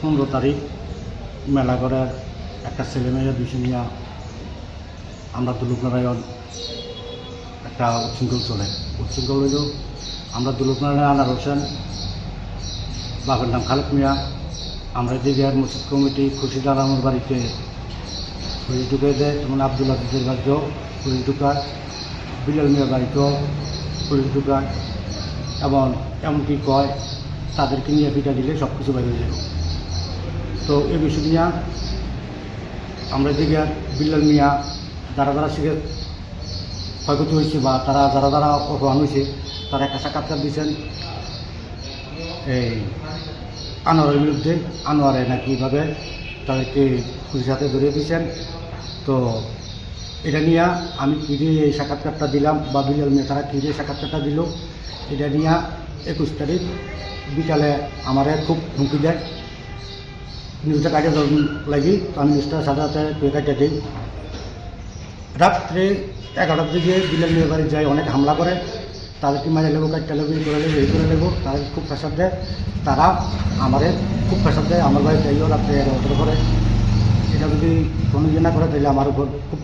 পনেরো তারিখ মেলাগড়ের একটা ছেলে মেয়ে বিষয় নিয়ে আমরা দুলুক নারায়ণ একটা উচ্ছৃঙ্খল চলে। উচ্ছৃঙ্খল হইল আমরা দুলুক নারায়ণ আনার হোসেন বাবার নাম খালেক মিয়া, আমরা দিঘার মসজিদ কমিটি খুশি আলমের বাড়িতে পুলিশ ঢুকে দেয়, যেমন আব্দুল আজিজের বাড়িতেও পুলিশ ঢুকায় বিলাল মিয়ার বাড়িতেও পুলিশ ঢুকায়, এবং এমনকি কয়, তাদেরকে নিয়ে পিঠা দিলে সব কিছু বাইরে যাবে। তো এই বিষয় নিয়ে আমরা দিকে বিল্লাল মিয়া যারা যারা শিখে ক্ষয়ক্ষতি হয়েছে বা তারা যারা যারা অপমান হয়েছে, তারা একটা সাক্ষাৎকার দিয়েছেন। এই আনোয়ারের বিরুদ্ধে, আনোয়ারে নাকি এভাবে তাদেরকে পুলিশের হাতে ধরিয়ে দিয়েছেন। তো এটা নিয়ে আমি কী দিয়ে এই সাক্ষাৎকারটা দিলাম বা বিল্লাল মিয়া তারা কী দিয়ে সাক্ষাৎকারটা দিল, এটা নিয়ে একুশ তারিখ বিকালে আমারে খুব হুমকি দেয়। নিউজটা দেওয়ার লাগি, তো আমি নিউজটা সাথে সাথে কাটিয়ে দিই। রাত্রে এগারোটার দিকে বিলের মেয়ের বাড়ি যাই অনেক হামলা করে। তাদেরকে মাঝে লেবো কাটতে এই করে লেবো, এই করে লেবো তাদের খুব প্রেশার দেয়। তারা আমারে খুব প্রেশার দেয়, আমার বাড়ি যাইও রাত্রে এগারোটার পরে। এটা যদি কোনো ইয়ে না করে, তাহলে আমার উপর খুব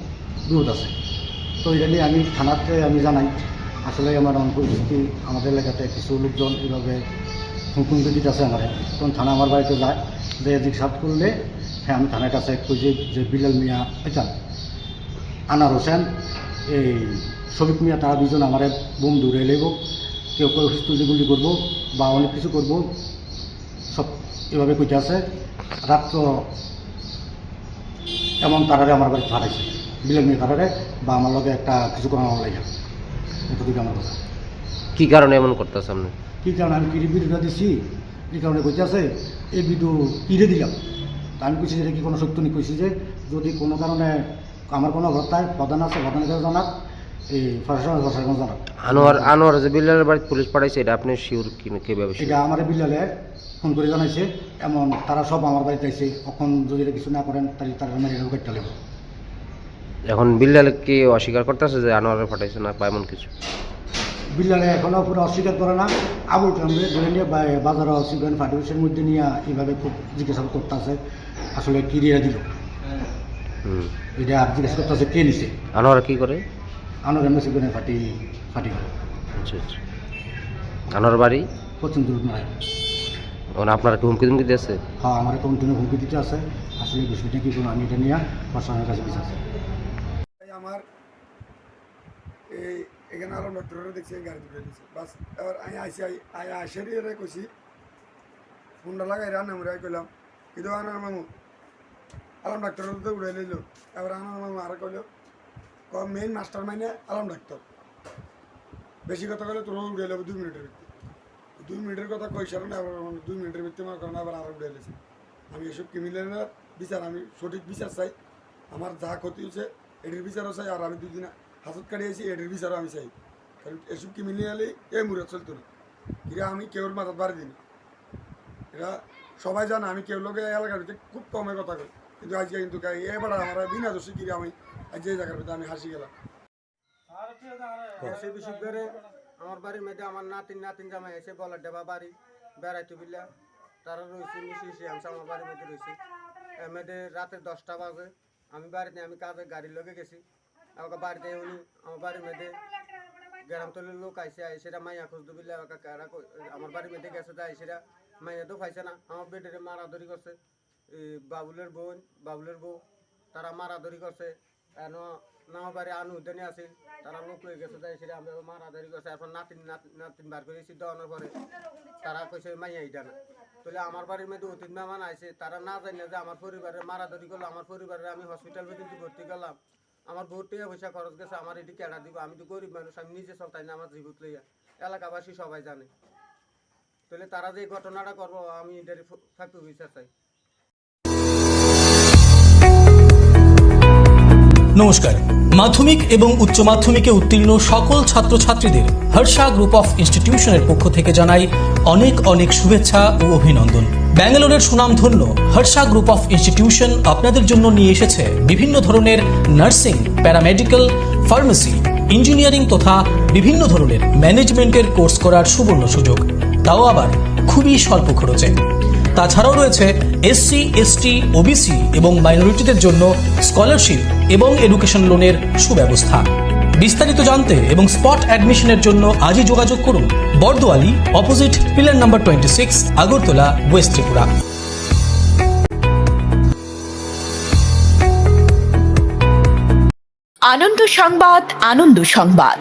বিপদ আছে। তো এটা নিয়ে আমি থানাতে আমি জানাই, আসলে আমার এমন পরিস্থিতি আমাদের এলাকাতে, কিছু লোকজন এইভাবে হুকুম দিতে আছে আমার, তখন থানা আমার বাড়িতে যায় যে জিজ্ঞাসা করলে হ্যাঁ আমি থানার কাছে খুঁজে যে বিলাল মিয়া এটা আনার হোসেন, এই শফিক মিয়া, তারা দুজন আমার বোম দূরে লেব কেউ কেউ গুলি করব বা অনেক কিছু করব, সব এভাবে কইতে আছে। রাত্র এমন তারারে আমার বাড়ি ফাটাইছে বিলাল মিয়া তারারে, বা আমার লগে একটা কিছু করানো লাগে এতটুকু আমার কথা। কি কারণে এমন করতেছে আপনি? কী কারণে আমি কিরি বিরোধা দিছি? এই কারণে কইতে আছে? এই ভিডিও কিরে দিলাম? তা আমি কইছি যে এটা কি কোনো সত্য নেই কইছি যে যদি কোনো কারণে আমার কোনো অবস্থায় প্রধান আছে প্রধানের কাছে জানাক এই প্রশাসন প্রশাসন জানাক। আনোয়ার আনোয়ার যে বিল্লালের বাড়িতে পুলিশ পাঠাইছে এটা আপনি শিওর কি কীভাবে? এটা আমার বিল্লালে ফোন করে জানাইছে এমন তারা সব আমার বাড়িতে আইছে। এখন যদি এটা কিছু না করেন তাহলে তারা মেরে নেব কেটে নেব এখন বিল্লাল কি অস্বীকার করতেছে যে আনোয়ারের পাঠাইছে না বা এমন কিছু? বিল্লালে এখনও পুরো অস্বীকার করে না। আবুল কামরে ধরে নিয়ে বাজারে অস্বীকার ফার্টিফিকেশনের মধ্যে নিয়ে এইভাবে খুব জিজ্ঞাসা করতে আছে আসলে কি দিয়ে দিল? হুম। এটা জিজ্ঞাসা করতে আছে কে নিছে? আনোয়ার কি করে? আনোর এমনি সিগুনে ফাটি ফাটি করে। আচ্ছা আচ্ছা। আনোয়ার বাড়ি? পছন্দ নয় এখন আপনার কি হুমকি তুমকি দিয়েছে? হ্যাঁ আমার কন্টিনিউ হুমকি দিতে আছে। আসলে বিষয়টা কি করব আমি এটা নিয়ে প্রশাসনের কাছে বিচার চাই। আমার এই এখানে আরও ডক্টরের দেখছি, গাড়ি দুটো দিচ্ছে বাস, এবার আমি আইসি, আই আইসারি এর কইছি ফোনটা লাগাই রান্না মুড়াই কইলাম কিন্তু আনার মামু? আলম ডাক্তারের তো উড়াই লইল। এবার আনার মামু আর কইল, ক মেইন মাস্টার মাইনে আলম ডাক্তার। বেশি কথা কইলে তোর উড়াই লব দুই মিনিটের ভিতরে দুই মিনিটের কথা কই সারা না আবার দুই মিনিটের ভিতরে আমার কারণে আবার আরও উড়াই লেছি আমি এসব ক্রিমিনালের বিচার, আমি সঠিক বিচার চাই। আমার যা ক্ষতি হয়েছে এটির বিচারও চাই, আর আমি দুদিন হাসত কাটিয়েছি এটির বিচারও আমি চাই। কারণ এসব কি মিলিয়ে গেলে এ মুরে চলতো না কিরা আমি কেউর মাথাত বাড়ি দিই না এরা সবাই জানে, আমি কেউ লোকে এলাকার ভিতরে খুব কমে কথা কই কিন্তু আজকে কিন্তু এবার আমার বিনা দোষী কিরে আমি আজ যে জায়গার ভিতরে আমি হাসি গেলাম। বিশুদ্ধ করে আমার বাড়ির মধ্যে আমার নাতিন নাতিন জামাই এসে বলার ডেবা বাড়ি বেড়াইতে বিল্লা তারা রয়েছে মিশি মিশি আমসা আমার বাড়ির মধ্যে রয়েছে মধ্যে রাতে দশটা বাজে। আমি বাড়িতে আমি কাজে গাড়ির লোকে গেছি। আমাকে বাড়িতে উনি আমার বাড়ির মধ্যে গ্রাম তলের লোক আইসে আইসেরা মাইয়া খুঁজ দিবিল্লা আমার বাড়ির মধ্যে গেছে তাই আইসেরা মাইয়া তো পাইছে না। আমার বেডের মারাধরি করছে। বাবুলের বোন, বাবুলের বউ, তারা মারাধরি করছে। এন নাও বাড়ি আনু উদ্যানে তারা লোক হয়ে গেছে তাই সেটা আমি মারাধরি করছে। এরপর নাতিন, নাত- নাতিন বার করে সিদ্ধ আনার পরে তারা কইছে মাইয়া ইটা না। তাহলে আমার বাড়ির মধ্যে অতীত মেহমান আইছে, তারা না জানে যে আমার পরিবারে মারাধরি করল, আমার পরিবারে আমি হসপিটাল পর্যন্ত ভর্তি করলাম। আমার বহুত টাকা পয়সা খরচ গেছে, আমার এটি কেডা দিব, আমি তো গরিব মানুষ, আমি নিজে চলতাই না আমার জীবিত লইয়া। এলাকাবাসী সবাই জানে। তাহলে তারা যে ঘটনাটা করব, আমি এটার ফাঁপি বিচার চাই। নমস্কার। মাধ্যমিক এবং উচ্চ মাধ্যমিকে উত্তীর্ণ সকল ছাত্রছাত্রীদের হর্ষা গ্রুপ অফ ইনস্টিটিউশনের পক্ষ থেকে জানাই অনেক অনেক শুভেচ্ছা ও অভিনন্দন। ব্যাঙ্গালোরের সুনামধন্য হর্ষা গ্রুপ অফ ইনস্টিটিউশন আপনাদের জন্য নিয়ে এসেছে বিভিন্ন ধরনের নার্সিং, প্যারামেডিক্যাল, ফার্মেসি, ইঞ্জিনিয়ারিং তথা বিভিন্ন ধরনের ম্যানেজমেন্টের কোর্স করার সুবর্ণ সুযোগ। তাও আবার খুবই স্বল্প খরচে। তাছাড়াও রয়েছে এসসি এসটি ওবিসি এবং মাইনরিটিদের জন্য স্কলারশিপ এবং এডুকেশন লোনের সুব্যবস্থা। বিস্তারিত জানতে এবং স্পট অ্যাডমিশনের জন্য আজই যোগাযোগ করুন। Bardowali, opposite pillar number twenty six Agartala, west Tripura. Ananda Sangbad Ananda Sangbad.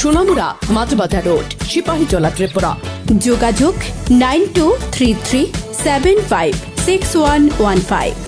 Sonamura Matabadha road Sepahijala Tripura. যোগাযোগ nine two three three seven five six one one five.